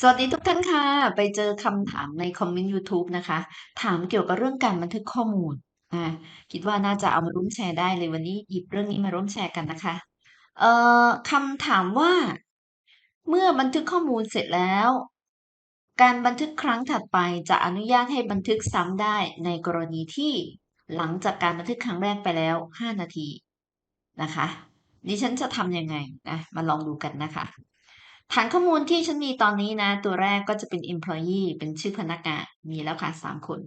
สวัสดีทุกท่านค่ะ ไปเจอคำถามในคอมเมนต์ยูทูบนะคะ ถามเกี่ยวกับเรื่องการบันทึกข้อมูลอ่าคิดว่าน่าจะเอามาร่วมแชร์ได้เลยวันนี้หยิบเรื่องนี้มาร่วมแชร์กันนะคะเอ่อคำถามว่า เมื่อบันทึกข้อมูลเสร็จแล้ว การบันทึกครั้งถัดไปจะอนุญาตให้บันทึกซ้ำได้ในกรณีที่หลังจากการบันทึกครั้งแรกไปแล้ว 5 นาทีนะคะดิฉันจะทำยังไงนะมาลองดูกันนะคะ ฐานข้อมูลที่ฉันมีตอนนี้นะ ตัวแรกก็จะเป็น employee เป็นชื่อพนักงานมีแล้วค่ะสามคน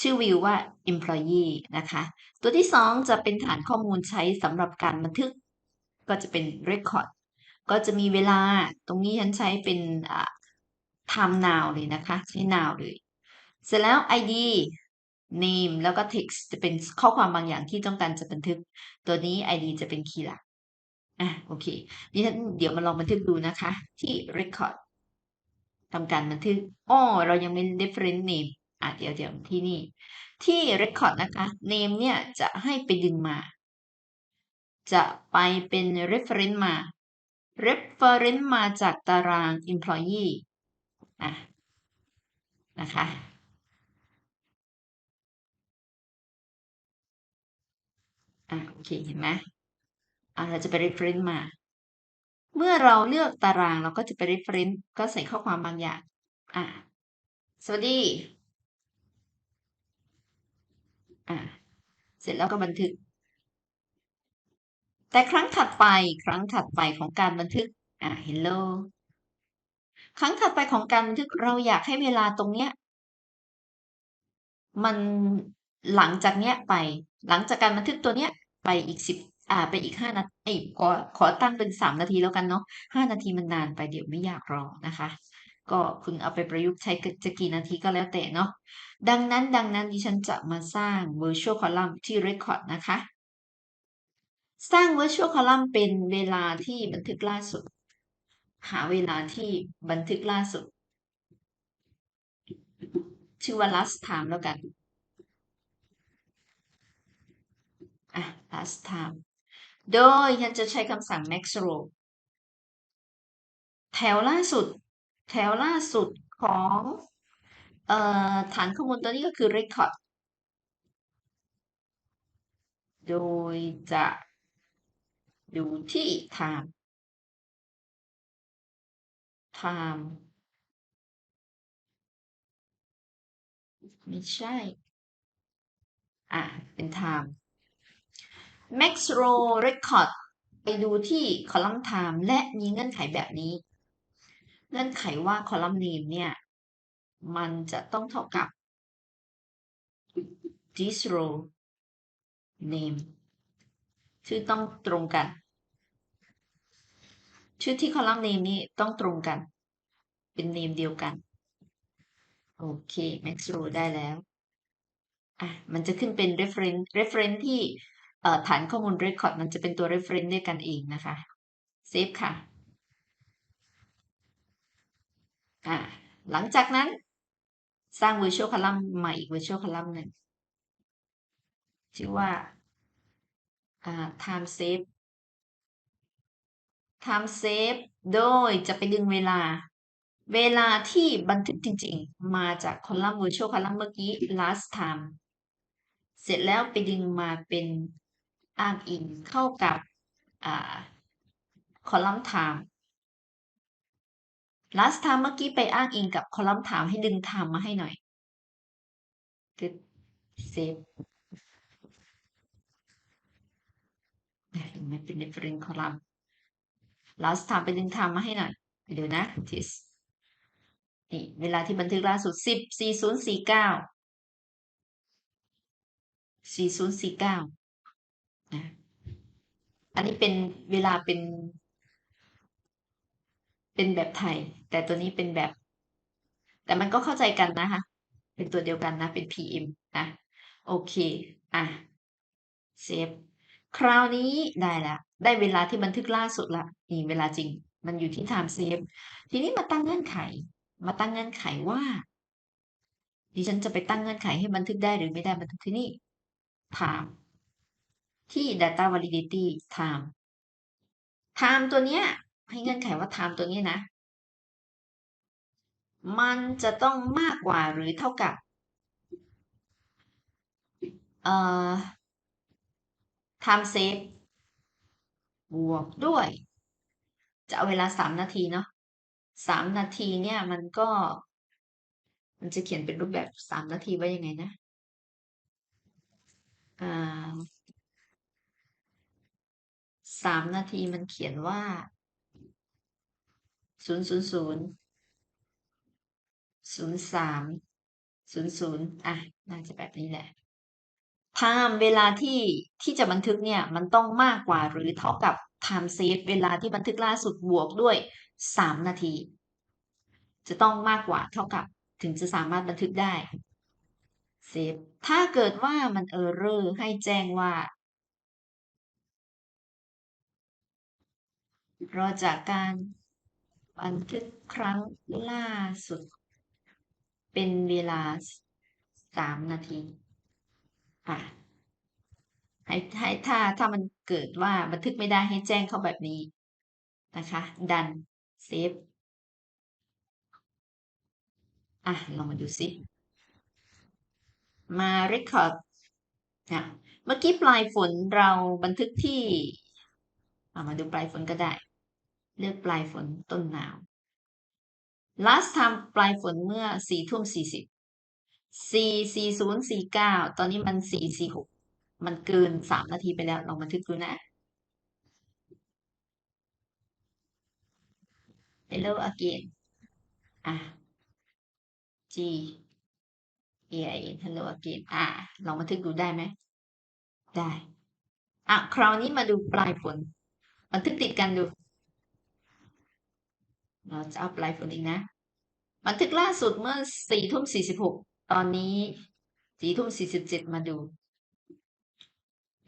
ชื่อวิวว่า employee นะคะ ตัวที่สองจะเป็นฐานข้อมูลใช้สำหรับการบันทึก ก็จะเป็น record ก็จะมีเวลาตรงนี้ฉันใช้เป็น time now เลยนะคะ ใช้ now เลย เสร็จแล้ว id name แล้วก็ text จะเป็นข้อความบางอย่างที่ต้องการจะบันทึก ตัวนี้ id จะเป็นคีย์หลัก อะโอเคดิฉันเดี๋ยวมาลองบันทึกดูนะคะ ที่ record ทำการบันทึกอ้อเรายังไม่ reference name อะเดี๋ยวเดี๋ยวที่นี่ ที่ record นะคะ name เนี่ยจะให้ไปดึงมา จะไปเป็น reference มา reference มาจากตาราง employee อะนะคะอะโอเคเห็นไหม เราจะไป reference มา เมื่อเราเลือกตารางเราก็จะไป reference ก็ใส่ข้อความบางอย่าง อะสวัสดีอะเสร็จแล้วก็บันทึก แต่ครั้งถัดไปครั้งถัดไปของการบันทึกอะ hello ครั้งถัดไปของการบันทึกเราอยากให้เวลาตรงเนี้ย มันหลังจากเนี้ยไป หลังจากการบันทึกตัวเนี้ยไปอีกสิบ อ่าไปอีกห้านาทีขอขอตั้งเป็นสามนาทีแล้วกันเนาะห้านาทีมันนานไปเดี๋ยวไม่อยากรอนะคะ ก็คุณเอาไปประยุกต์ใช้จะกี่นาทีก็แล้วแต่เนาะดังนั้นดังนั้นดิฉันจะมาสร้าง virtual column ที่ record นะคะ สร้าง virtual column เป็นเวลาที่บันทึกล่าสุด หาเวลาที่บันทึกล่าสุด ชื่อว่า last time แล้วกันอะ last time โดยฉันจะใช้คำสั่ง max row แถวล่าสุด แถวล่าสุดของออฐานข้อมูลตัวนี้ก็คือ record โดยจะอยู่ที่ time time ไม่ใช่ อะ เป็น time max row record ไปดูที่ column time และมีเงื่อนไขแบบนี้ เงื่อนไขว่า column name เนี่ย มันจะต้องเท่ากับ this row name ชื่อต้องตรงกัน ชื่อที่ column name นี้ต้องตรงกัน เป็น name เดียวกัน โอเค max row ได้แล้วอะมันจะขึ้นเป็น reference reference ที่ ฐานข้อมูล record มันจะเป็นตัว reference ด้วยกันเองนะคะเซฟค่ะอ่าหลังจากนั้นสร้าง virtual column ใหม่อีก virtual column หนึ่งชื่อว่า time save time save โดยจะไปดึงเวลา เวลาที่บันทึกจริงๆ มาจาก column virtual column เมื่อกี้ last time เสร็จแล้วไปดึงมาเป็น อ้างอิงเข้ากับคอลัมน์ไทม์ last time เมื่อกี้ไปอ้างอิงกับคอลัมน์ไทม์ให้ดึงไทม์มาให้หน่อยดเซฟม่เป็น different อลัมน์ last time ไปดึงไทม์มาให้หน่อย เดี๋ยวนะ this นี่ เวลาที่บันทึกล่าสุด 10 4049 4049 อันนี้เป็นเวลาเป็น เป็นแบบไทย แต่ตัวนี้เป็นแบบ แต่มันก็เข้าใจกันนะคะ เป็นตัวเดียวกันนะ เป็น PM นะ โอเค อะ เซฟ คราวนี้ได้ละได้เวลาที่บันทึกล่าสุดละนี่เวลาจริง มันอยู่ที่ time save ทีนี้มาตั้งเงื่อนไข มาตั้งเงื่อนไขว่า ดิฉันจะไปตั้งเงื่อนไขให้บันทึกได้หรือไม่ได้บันทึกที่นี่ time ที่ data validity time time ตัวเนี้ย ให้เงื่อนไขว่า time ตัวนี้นะ มันจะต้องมากกว่าหรือเท่ากับเอ่อ time save บวกด้วย จะเอาเวลาสามนาทีเนาะสามนาทีเนี่ยมันก็ มันจะเขียนเป็นรูปแบบสามนาทีไว้ยังไงนะอ่า สามนาทีมันเขียนว่าศูนย์ศูนย์ศูนย์ศูนย์สามศูนย์ศูนย์อะ น่าจะแบบนี้แหละ time เวลาที่ที่จะบันทึกเนี่ย มันต้องมากกว่าหรือเท่ากับ time save เวลาที่บันทึกล่าสุดบวกด้วยสามนาที จะต้องมากกว่าเท่ากับถึงจะสามารถบันทึกได้ save ถ้าเกิดว่ามัน error ให้แจ้งว่า รอจากการบันทึกครั้งล่าสุด เป็นเวลาสามนาทีอะให้ให้ถ้าถ้ามันเกิดว่าบันทึกไม่ได้ให้แจ้งเข้าแบบนี้นะคะ ดันเซฟอะลองมาดูสิ มา record นะเมื่อกี้ปลายฝนเราบันทึกที่ มาดูปลายฝนก็ได้ เลือกปลายฝนต้นหนาว last time ปลายฝนเมื่อสี่ทุ่มสี่สิบสี่สี่ศูนย์สี่เก้าตอนนี้มันสี่สี่หกมันเกินสามนาทีไปแล้วลองบันทึกดูนะ hello again อะ G A I N hello again อะลองบันทึกดูได้ไหม ได้ อะ คราวนี้มาดูปลายฝนบันทึกติดกันดู เราจะเอาปลายฝนอีกนะ บันทึกล่าสุดเมื่อสี่ทุ่มสี่สิบหกตอนนี้สี่ทุ่มสี่สิบเจ็ดมาดู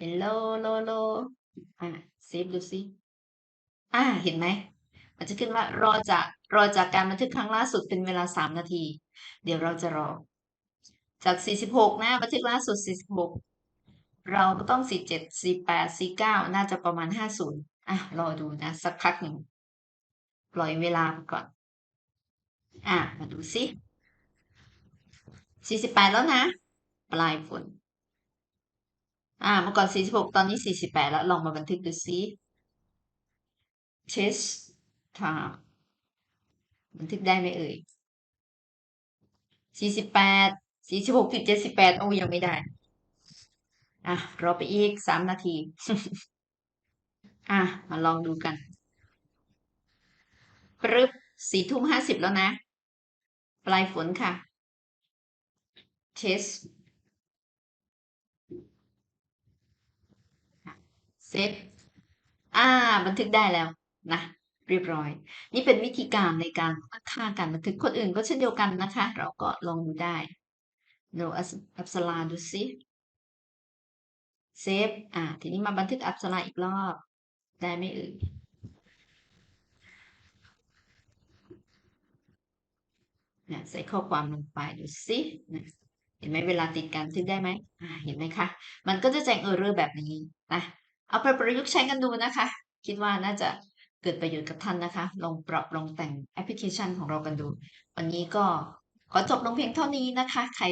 hello โลโลอะเซฟดูสิอ่าเห็นไหมมันจะขึ้นว่ารอจากรอจากการบันทึกครั้งล่าสุดเป็นเวลาสามนาที เดี๋ยวเราจะรอ จากสี่สิบหกนะบันทึกล่าสุดสี่สิบหกเราก็ต้องสี่เจ็ดสี่แปดสี่เก้าน่าจะประมาณห้าศูนย์อะรอดูนะ สักพักหนึ่ง ปล่อยเวลาก่อน อะ มาดูสิสี่สิบแปดแล้วนะ ปลายฝน อ่า เมื่อก่อนสี่สิบหกตอนนี้สี่สิบแปดแล้ว ลองมาบันทึกดูสิ test time บันทึกได้ไหมเอ่ยสี่สิบแปดสี่สิบหกจุดเจ็ดสิบแปดโอ้ยังไม่ได้ อะ รอไปอีกสามนาที อะ มาลองดูกัน ปรึบสี่ทุ่มห้าสิบแล้วนะ ปลายฝนค่ะ เทสเซตอ่า บันทึกได้แล้วนะเรียบร้อย นี่เป็นวิธีการในการค่าการบันทึกคนอื่นก็เช่นเดียวกันนะคะ เราก็ลองดูได้ดูอัปสลาดูซิเซฟอ่า ทีนี้มาบันทึกอัปสลาอีกรอบ ได้ไหมเอ่ย เนี่ยใส่ข้อความลงไปดูซิเห็นไหมเวลาติดกันทึกได้ไหมเห็นไหมคะ มันก็จะแจ้งเออร์เรอร์แบบนี้นะเอาไปประยุกต์ใช้กันดูนะคะ คิดว่าน่าจะเกิดประโยชน์กับท่านนะคะ ลองปรับลองแต่งแอปพลิเคชันของเรากันดู วันนี้ก็ขอจบลงเพียงเท่านี้นะคะ ใคร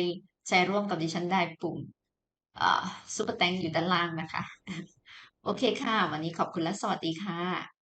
แชร์ร่วมกับดิฉันได้ปุ่มซุปเปอร์แตงอยู่ด้านล่างนะคะ โอเคค่ะ วันนี้ขอบคุณและสวัสดีค่ะ